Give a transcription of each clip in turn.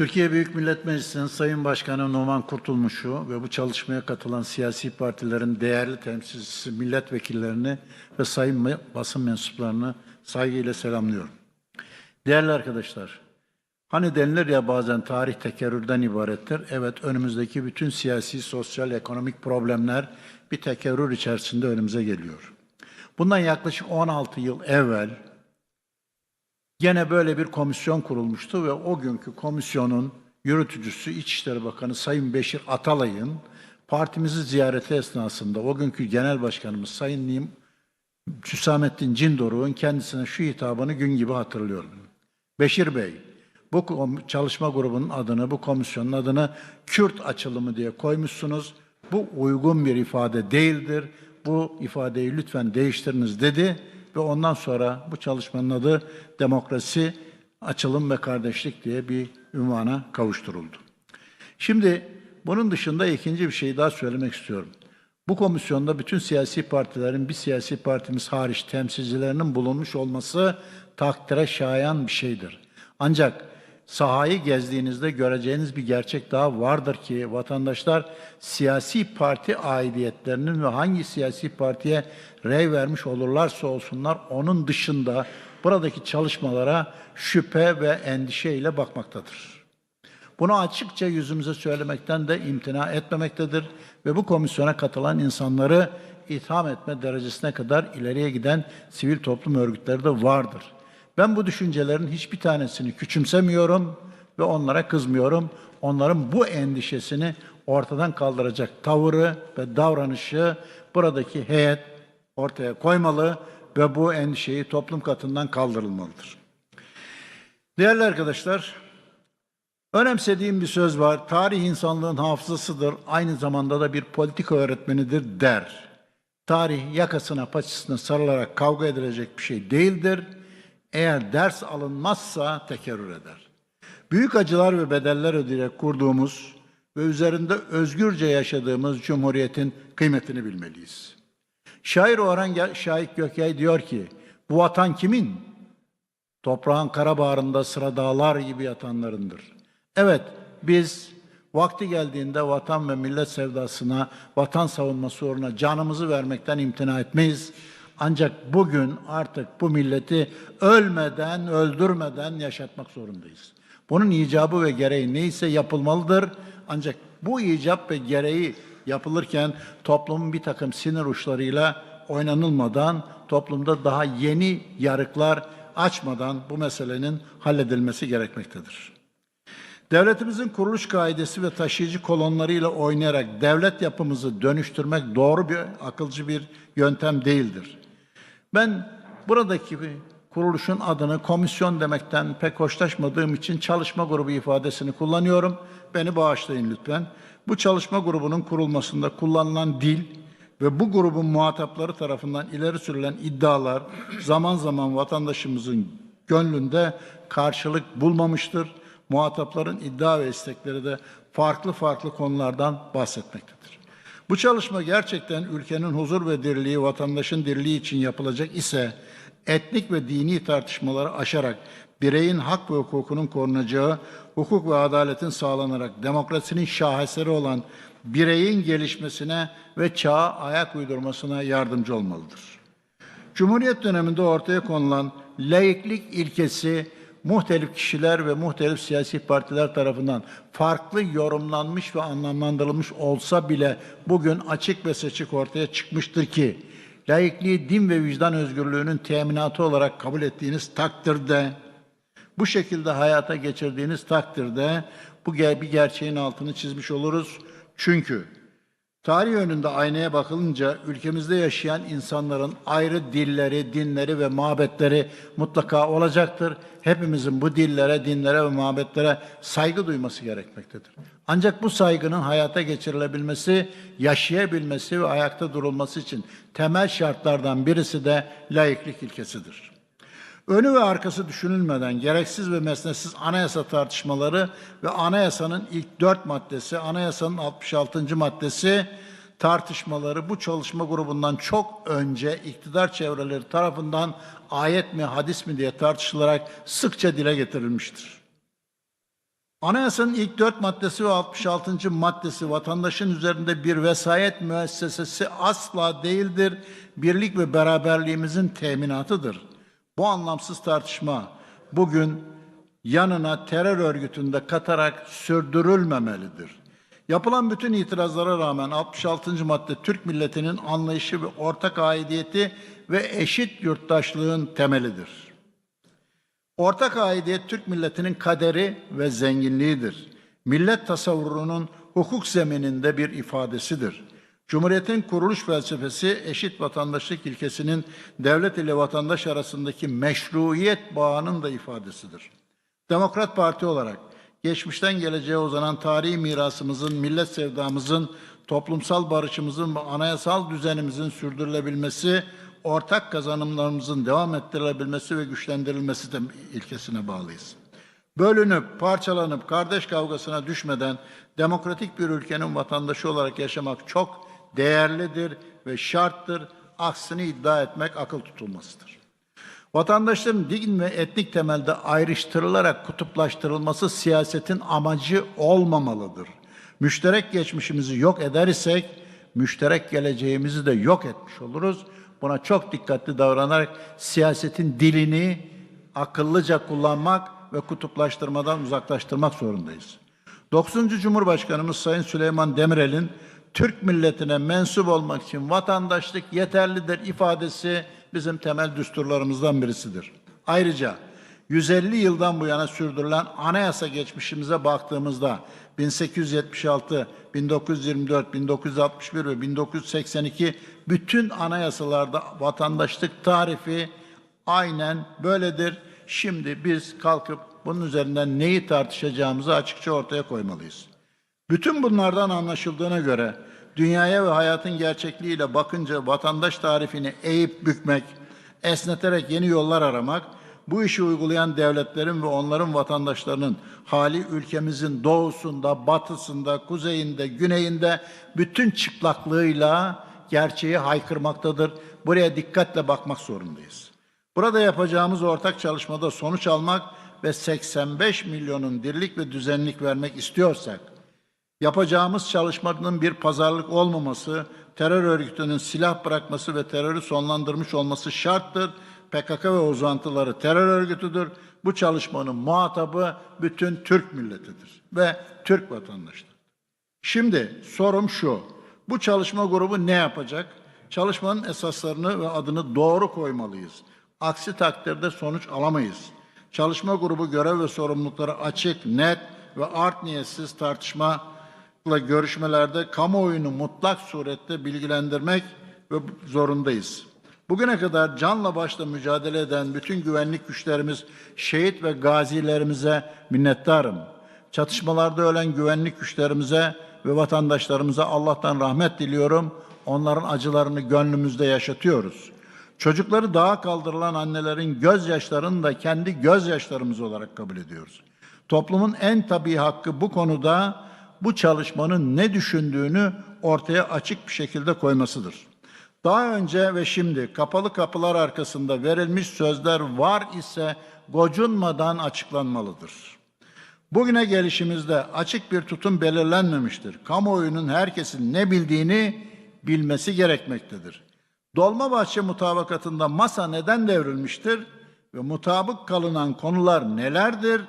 Türkiye Büyük Millet Meclisi'nin Sayın Başkanı Numan Kurtulmuş'u ve bu çalışmaya katılan siyasi partilerin değerli temsilcisi milletvekillerini ve sayın basın mensuplarını saygıyla selamlıyorum. Değerli arkadaşlar, hani denilir ya bazen tarih tekerrürden ibarettir. Evet önümüzdeki bütün siyasi, sosyal, ekonomik problemler bir tekerrür içerisinde önümüze geliyor. Bundan yaklaşık 16 yıl evvel Gene böyle bir komisyon kurulmuştu ve o günkü komisyonun yürütücüsü İçişleri Bakanı Sayın Beşir Atalay'ın partimizi ziyareti esnasında o günkü genel başkanımız Sayın Nim Hüsamettin Cindoruk'un kendisine şu hitabını gün gibi hatırlıyorum. Beşir Bey, bu çalışma grubunun adını, bu komisyonun adını Kürt açılımı diye koymuşsunuz. Bu uygun bir ifade değildir. Bu ifadeyi lütfen değiştiriniz dedi ve ondan sonra bu çalışmanın adı Demokrasi, Açılım ve Kardeşlik diye bir ünvana kavuşturuldu. Şimdi bunun dışında ikinci bir şey daha söylemek istiyorum. Bu komisyonda bütün siyasi partilerin bir siyasi partimiz hariç temsilcilerinin bulunmuş olması takdire şayan bir şeydir. Ancak sahayı gezdiğinizde göreceğiniz bir gerçek daha vardır ki vatandaşlar siyasi parti aidiyetlerinin ve hangi siyasi partiye rey vermiş olurlarsa olsunlar onun dışında buradaki çalışmalara şüphe ve endişeyle bakmaktadır. Bunu açıkça yüzümüze söylemekten de imtina etmemektedir ve bu komisyona katılan insanları itham etme derecesine kadar ileriye giden sivil toplum örgütleri de vardır. Ben bu düşüncelerin hiçbir tanesini küçümsemiyorum ve onlara kızmıyorum. Onların bu endişesini ortadan kaldıracak tavırı ve davranışı buradaki heyet ortaya koymalı ve bu endişeyi toplum katından kaldırılmalıdır. Değerli arkadaşlar, Önemsediğim bir söz var. Tarih insanlığın hafızasıdır. Aynı zamanda da bir politika öğretmenidir der. Tarih yakasına paçasına sarılarak kavga edilecek bir şey değildir. Eğer ders alınmazsa tekerrür eder. Büyük acılar ve bedeller ödeyerek kurduğumuz ve üzerinde özgürce yaşadığımız cumhuriyetin kıymetini bilmeliyiz. Şair Orhan Şahit Gökyay diyor ki, bu vatan kimin? Toprağın kara bağrında sıra dağlar gibi yatanlarındır. Evet, biz vakti geldiğinde vatan ve millet sevdasına, vatan savunması uğruna canımızı vermekten imtina etmeyiz. Ancak bugün artık bu milleti ölmeden, öldürmeden yaşatmak zorundayız. Bunun icabı ve gereği neyse yapılmalıdır. Ancak bu icap ve gereği yapılırken toplumun bir takım sinir uçlarıyla oynanılmadan, toplumda daha yeni yarıklar açmadan bu meselenin halledilmesi gerekmektedir. Devletimizin kuruluş kaidesi ve taşıyıcı kolonlarıyla oynayarak devlet yapımızı dönüştürmek doğru bir, akılcı bir yöntem değildir. Ben buradaki kuruluşun adını komisyon demekten pek hoşlaşmadığım için çalışma grubu ifadesini kullanıyorum. Beni bağışlayın lütfen. Bu çalışma grubunun kurulmasında kullanılan dil ve bu grubun muhatapları tarafından ileri sürülen iddialar zaman zaman vatandaşımızın gönlünde karşılık bulmamıştır. Muhatapların iddia ve istekleri de farklı farklı konulardan bahsetmektedir. Bu çalışma gerçekten ülkenin huzur ve dirliği, vatandaşın dirliği için yapılacak ise etnik ve dini tartışmaları aşarak bireyin hak ve hukukunun korunacağı, hukuk ve adaletin sağlanarak demokrasinin şaheseri olan bireyin gelişmesine ve çağa ayak uydurmasına yardımcı olmalıdır. Cumhuriyet döneminde ortaya konulan laiklik ilkesi muhtelif kişiler ve muhtelif siyasi partiler tarafından farklı yorumlanmış ve anlamlandırılmış olsa bile bugün açık ve seçik ortaya çıkmıştır ki laikliği din ve vicdan özgürlüğünün teminatı olarak kabul ettiğiniz takdirde bu şekilde hayata geçirdiğiniz takdirde bu bir gerçeğin altını çizmiş oluruz. Çünkü tarih önünde aynaya bakılınca ülkemizde yaşayan insanların ayrı dilleri, dinleri ve mabetleri mutlaka olacaktır. Hepimizin bu dillere, dinlere ve mabetlere saygı duyması gerekmektedir. Ancak bu saygının hayata geçirilebilmesi, yaşayabilmesi ve ayakta durulması için temel şartlardan birisi de laiklik ilkesidir. Önü ve arkası düşünülmeden gereksiz ve mesnetsiz anayasa tartışmaları ve anayasanın ilk dört maddesi, anayasanın 66. maddesi tartışmaları bu çalışma grubundan çok önce iktidar çevreleri tarafından ayet mi hadis mi diye tartışılarak sıkça dile getirilmiştir. Anayasanın ilk dört maddesi ve 66. maddesi vatandaşın üzerinde bir vesayet müessesesi asla değildir. Birlik ve beraberliğimizin teminatıdır. Bu anlamsız tartışma bugün yanına terör örgütünde katarak sürdürülmemelidir. Yapılan bütün itirazlara rağmen 66. madde Türk milletinin anlayışı ve ortak aidiyeti ve eşit yurttaşlığın temelidir. Ortak aidiyet Türk milletinin kaderi ve zenginliğidir. Millet tasavvurunun hukuk zemininde bir ifadesidir. Cumhuriyetin kuruluş felsefesi eşit vatandaşlık ilkesinin devlet ile vatandaş arasındaki meşruiyet bağının da ifadesidir. Demokrat Parti olarak geçmişten geleceğe uzanan tarihi mirasımızın, millet sevdamızın, toplumsal barışımızın ve anayasal düzenimizin sürdürülebilmesi, ortak kazanımlarımızın devam ettirilebilmesi ve güçlendirilmesi de ilkesine bağlıyız. Bölünüp, parçalanıp, kardeş kavgasına düşmeden demokratik bir ülkenin vatandaşı olarak yaşamak çok değerlidir ve şarttır. Aksini iddia etmek akıl tutulmasıdır. Vatandaşların din ve etnik temelde ayrıştırılarak kutuplaştırılması siyasetin amacı olmamalıdır. Müşterek geçmişimizi yok eder isek, müşterek geleceğimizi de yok etmiş oluruz. Buna çok dikkatli davranarak siyasetin dilini akıllıca kullanmak ve kutuplaştırmadan uzaklaştırmak zorundayız. 9. Cumhurbaşkanımız Sayın Süleyman Demirel'in Türk milletine mensup olmak için vatandaşlık yeterlidir ifadesi bizim temel düsturlarımızdan birisidir. Ayrıca 150 yıldan bu yana sürdürülen anayasa geçmişimize baktığımızda 1876, 1924, 1961 ve 1982 bütün anayasalarda vatandaşlık tarifi aynen böyledir. Şimdi biz kalkıp bunun üzerinden neyi tartışacağımızı açıkça ortaya koymalıyız. Bütün bunlardan anlaşıldığına göre dünyaya ve hayatın gerçekliğiyle bakınca vatandaş tarifini eğip bükmek, esneterek yeni yollar aramak, bu işi uygulayan devletlerin ve onların vatandaşlarının hali ülkemizin doğusunda, batısında, kuzeyinde, güneyinde bütün çıplaklığıyla gerçeği haykırmaktadır. Buraya dikkatle bakmak zorundayız. Burada yapacağımız ortak çalışmada sonuç almak ve 85 milyonun dirlik ve düzenlik vermek istiyorsak, Yapacağımız çalışmanın bir pazarlık olmaması, terör örgütünün silah bırakması ve terörü sonlandırmış olması şarttır. PKK ve uzantıları terör örgütüdür. Bu çalışmanın muhatabı bütün Türk milletidir ve Türk vatandaşları. Şimdi sorum şu. Bu çalışma grubu ne yapacak? Çalışmanın esaslarını ve adını doğru koymalıyız. Aksi takdirde sonuç alamayız. Çalışma grubu görev ve sorumlulukları açık, net ve art niyetsiz tartışma görüşmelerde kamuoyunu mutlak surette bilgilendirmek ve zorundayız. Bugüne kadar canla başla mücadele eden bütün güvenlik güçlerimiz, şehit ve gazilerimize minnettarım. Çatışmalarda ölen güvenlik güçlerimize ve vatandaşlarımıza Allah'tan rahmet diliyorum. Onların acılarını gönlümüzde yaşatıyoruz. Çocukları dağa kaldırılan annelerin gözyaşlarını da kendi gözyaşlarımız olarak kabul ediyoruz. Toplumun en tabii hakkı bu konuda bu çalışmanın ne düşündüğünü ortaya açık bir şekilde koymasıdır. Daha önce ve şimdi kapalı kapılar arkasında verilmiş sözler var ise gocunmadan açıklanmalıdır. Bugüne gelişimizde açık bir tutum belirlenmemiştir. Kamuoyunun herkesin ne bildiğini bilmesi gerekmektedir. Dolmabahçe mutabakatında masa neden devrilmiştir ve mutabık kalınan konular nelerdir?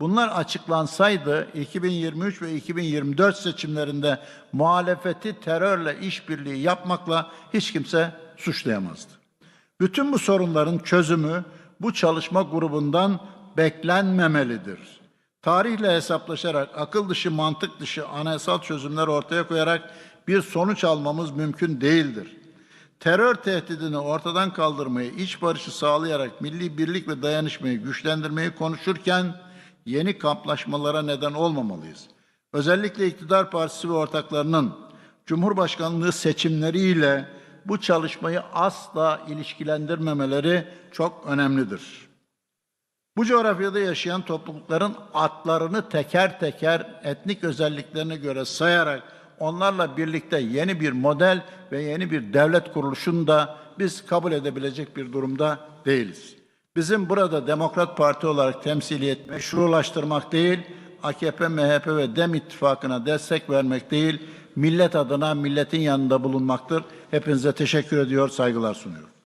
Bunlar açıklansaydı 2023 ve 2024 seçimlerinde muhalefeti terörle işbirliği yapmakla hiç kimse suçlayamazdı. Bütün bu sorunların çözümü bu çalışma grubundan beklenmemelidir. Tarihle hesaplaşarak, akıl dışı, mantık dışı anayasal çözümler ortaya koyarak bir sonuç almamız mümkün değildir. Terör tehdidini ortadan kaldırmayı, iç barışı sağlayarak milli birlik ve dayanışmayı güçlendirmeyi konuşurken yeni kamplaşmalara neden olmamalıyız. Özellikle iktidar partisi ve ortaklarının Cumhurbaşkanlığı seçimleriyle bu çalışmayı asla ilişkilendirmemeleri çok önemlidir. Bu coğrafyada yaşayan toplulukların adlarını teker teker etnik özelliklerine göre sayarak onlarla birlikte yeni bir model ve yeni bir devlet kuruluşunu da biz kabul edebilecek bir durumda değiliz. Bizim burada Demokrat Parti olarak temsiliyet meşrulaştırmak değil, AKP, MHP ve DEM ittifakına destek vermek değil, millet adına milletin yanında bulunmaktır. Hepinize teşekkür ediyor, saygılar sunuyorum.